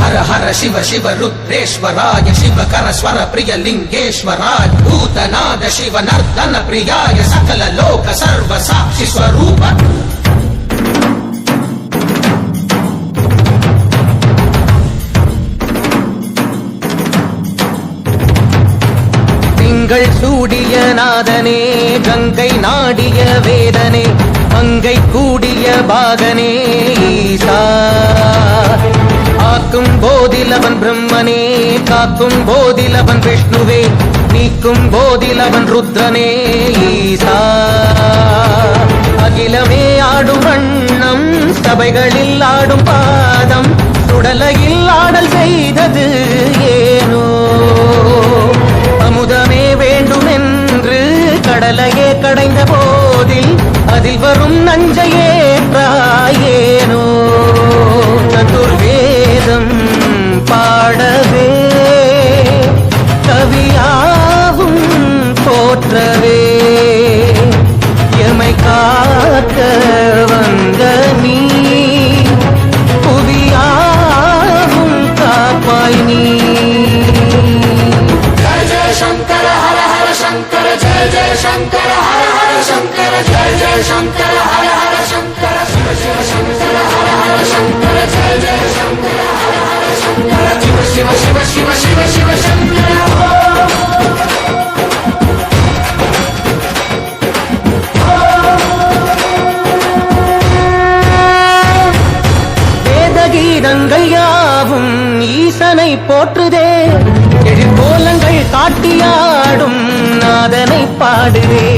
हर हर शिव शिव रुद्रेश्वराय शिव कर स्वर प्रिय लिंगेश्वराय भूतनाद शिव नर्दन प्रियाय सकल लोक सर्व साक्षि स्वरूप கண்கள் சூடிய நாதனே கங்கை நாடிய வேதனே மங்கை கூடிய பாகனே ஈசா. ஆக்கும் போதிலவன் பிரம்மனே காக்கும் போதிலவன் விஷ்ணுவே நீக்கும் போதிலவன் ருத்ரனே ஈசா. அகிலமே ஆடும் வண்ணம் சபைகளில் ஆடும் பாதம் சுடலையில் ஆடல் செய்த கடலையே கடைந்த போதில் அதில் வரும் நஞ்சையே பிராயேனோ வேதகீதங்கள் யாவும் ஈசனை போற்றுதே. எழிற்கோலங்கள் காட்டியாடும் நாதனை பாடுதே.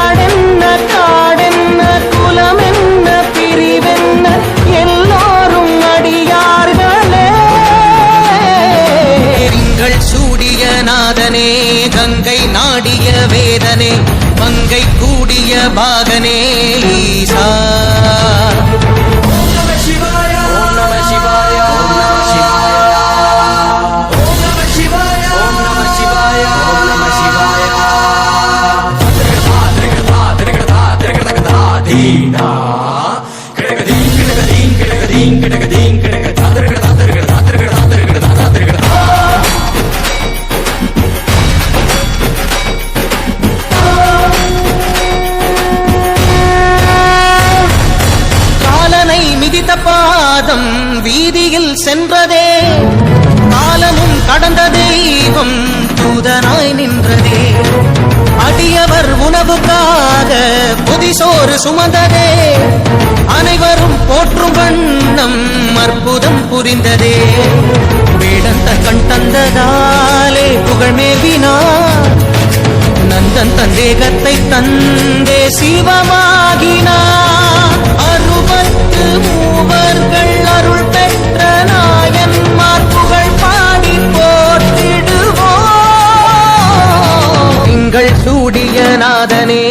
காலனை மிதித்த பாதம் வீதியில் சென்றதே. காலமும் கடந்த தெய்வம் தூதனாய் நின்றதே. அடியவர் உணவுக்காக சோறு சுமந்ததே. அனைவரும் போற்றும் வண்ணம் அற்புதம் புரிந்ததே. வேடந்த கண் தந்ததாலே புகழ் மேவினார். நந்தன் தந்தேகத்தை தந்தே சிவமாகினார். அறுபத்து மூவர்கள் அருள் பெற்ற நாயன்மார் புகழ் பாடி போற்றிடுவோம். திங்கள் சூடிய நாதனே